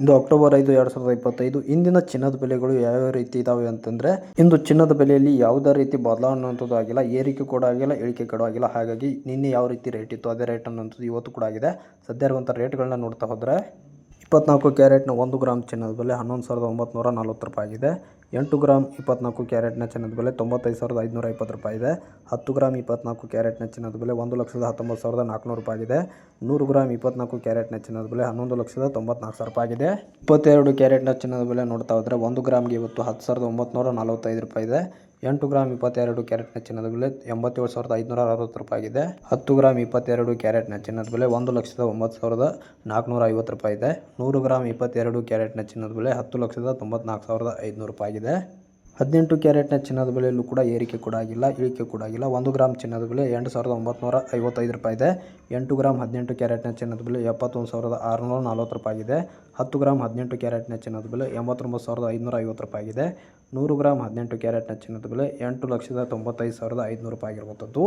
ಇಂದು October ಐದು, ಎರಡು ಸಾವಿರದ ಇಪ್ಪತ್ತೈದು, ಇಂದಿನ ಚಿನ್ನದ ಬೆಲೆಗಳು ಯಾವ್ಯಾವ ರೀತಿ ಇದಾವೆ ಅಂತಂದರೆ, ಇಂದು ಚಿನ್ನದ ಬೆಲೆಯಲ್ಲಿ ಯಾವುದೇ ರೀತಿ ಬದಲಾವಣೆ ಅನ್ನೋಂಥದ್ದು ಆಗಿಲ್ಲ, ಏರಿಕೆ ಕೂಡ ಆಗಿಲ್ಲ, ಇಳಿಕೆ ಕೂಡ ಆಗಿಲ್ಲ. ಹಾಗಾಗಿ ನಿನ್ನೆ ಯಾವ ರೀತಿ ರೇಟ್ ಇತ್ತು, ಅದೇ ರೇಟ್ ಅನ್ನೋದು ಇವತ್ತು ಕೂಡ ಆಗಿದೆ. ಸದ್ಯ ಇರುವಂಥ ರೇಟ್ಗಳನ್ನ ನೋಡ್ತಾ ಹೋದರೆ ಇಪ್ಪತ್ನಾಲ್ಕು ಕ್ಯಾರೆಟ್ನ ಒಂದು ಗ್ರಾಮ್ ಚಿನ್ನದ ಬೆಲೆ ಹನ್ನೊಂದು ಸಾವಿರದ ಒಂಬತ್ತು ನಲ್ವತ್ತು ರೂಪಾಯಿ ಆಗಿದೆ. ಎಂಟು ಗ್ರಾಮ್ ಇಪ್ಪತ್ನಾಲ್ಕು ಕ್ಯಾರೆಟ್ನ ಚಿನ್ನದ ಬೆಲೆ ತೊಂಬತ್ತೈದು ಸಾವಿರದ ಐದುನೂರ ಇಪ್ಪತ್ತು ರೂಪಾಯಿ ಇದೆ ಹತ್ತು ಗ್ರಾಮ್ ಇಪ್ಪತ್ನಾಲ್ಕು ಕ್ಯಾರೆಟ್ನ ಚಿನ್ನದ ಬೆಲೆ ಒಂದು ಲಕ್ಷದ ಹತ್ತೊಂಬತ್ತು ಸಾವಿರದ ನಾಲ್ಕುನೂರು ರೂಪಾಯಿ ಆಗಿದೆ. ನೂರು ಗ್ರಾಮ್ ಇಪ್ಪತ್ನಾಲ್ಕು ಕ್ಯಾರೆಟ್ನ ಚಿನ್ನದ ಬೆಲೆ ಹನ್ನೊಂದು ಲಕ್ಷದ ತೊಂಬತ್ನಾಲ್ಕು ಸಾವಿರ ರೂಪಾಯಿ ಆಗಿದೆ. ಇಪ್ಪತ್ತೆರಡು ಕ್ಯಾರೆಟ್ನ ಚಿನ್ನದ ಬೆಲೆ ನೋಡ್ತಾ ಹೋದರೆ ಒಂದು ಗ್ರಾಮ್ಗೆ ಇವತ್ತು ಹತ್ತು ಸಾವಿರದ ಒಂಬತ್ತು ನಲವತ್ತೈದು ರೂಪಾಯಿ ಇದೆ. ಎಂಟು ಗ್ರಾಮ್ ಇಪ್ಪತ್ತೆರಡು ಕ್ಯಾರೆಟ್ನ ಚಿನ್ನದ ಬೆಲೆ ಎಂಬತ್ತೇಳು ಸಾವಿರದ ಐದುನೂರ ಅರವತ್ತು ರೂಪಾಯಿ ಆಗಿದೆ ಹತ್ತು ಗ್ರಾಮ್ ಇಪ್ಪತ್ತೆರಡು ಕ್ಯಾರೆಟ್ನ ಚಿನ್ನದ ಬೆಲೆ ಒಂದು ಲಕ್ಷದ ಒಂಬತ್ತು ಸಾವಿರದ ನಾಲ್ಕುನೂರ ಐವತ್ತು ರೂಪಾಯಿ ಇದೆ ನೂರು ಗ್ರಾಮ್ ಇಪ್ಪತ್ತೆರಡು ಕ್ಯಾರೆಟ್ನ ಚಿನ್ನದ ಬೆಲೆ ಹತ್ತು ಲಕ್ಷದ ತೊಂಬತ್ನಾಲ್ಕು ಸಾವಿರದ ಐದುನೂರು ರೂಪಾಯಿ ಆಗಿದೆ ಹದಿನೆಂಟು ಕ್ಯಾರೆಟ್ನ ಚಿನ್ನದ ಬೆಲೆಯಲ್ಲೂ ಕೂಡ ಏರಿಕೆ ಕೂಡ ಆಗಿಲ್ಲ, ಇಳಿಕೆ ಕೂಡ ಆಗಿಲ್ಲ. ಒಂದು ಗ್ರಾಮ್ ಚಿನ್ನದ ಬೆಲೆ ಎಂಟು ಸಾವಿರದ ಒಂಬತ್ತು ಐವತ್ತೈದು ರೂಪಾಯಿ ಇದೆ. ಎಂಟು ಗ್ರಾಮ್ ಹದಿನೆಂಟು ಕ್ಯಾರೆಟ್ನ ಚಿನ್ನದ ಬೆಲೆ ಎಪ್ಪತ್ತೊಂದು ಸಾವಿರದ ಆರುನೂರ ನಲ್ವತ್ತು ರೂಪಾಯಿ ಆಗಿದೆ ಹತ್ತು ಗ್ರಾಮ್ ಹದಿನೆಂಟು ಕ್ಯಾರೆಟ್ನ ಚಿನ್ನದ ಬೆಲೆ ಎಂಬತ್ತೊಂಬತ್ತು ಸಾವಿರದ ಐದುನೂರ ಐವತ್ತು ರೂಪಾಯಿ ಆಗಿದೆ ನೂರು ಗ್ರಾಮ್ ಹದಿನೆಂಟು ಕ್ಯಾರೆಟ್ನ ಚಿನ್ನದ ಬೆಲೆ ಎಂಟು ಲಕ್ಷದ ತೊಂಬತ್ತೈದು ಸಾವಿರದ ಐದುನೂರು ರೂಪಾಯಿ ಆಗಿರುವಂಥದ್ದು.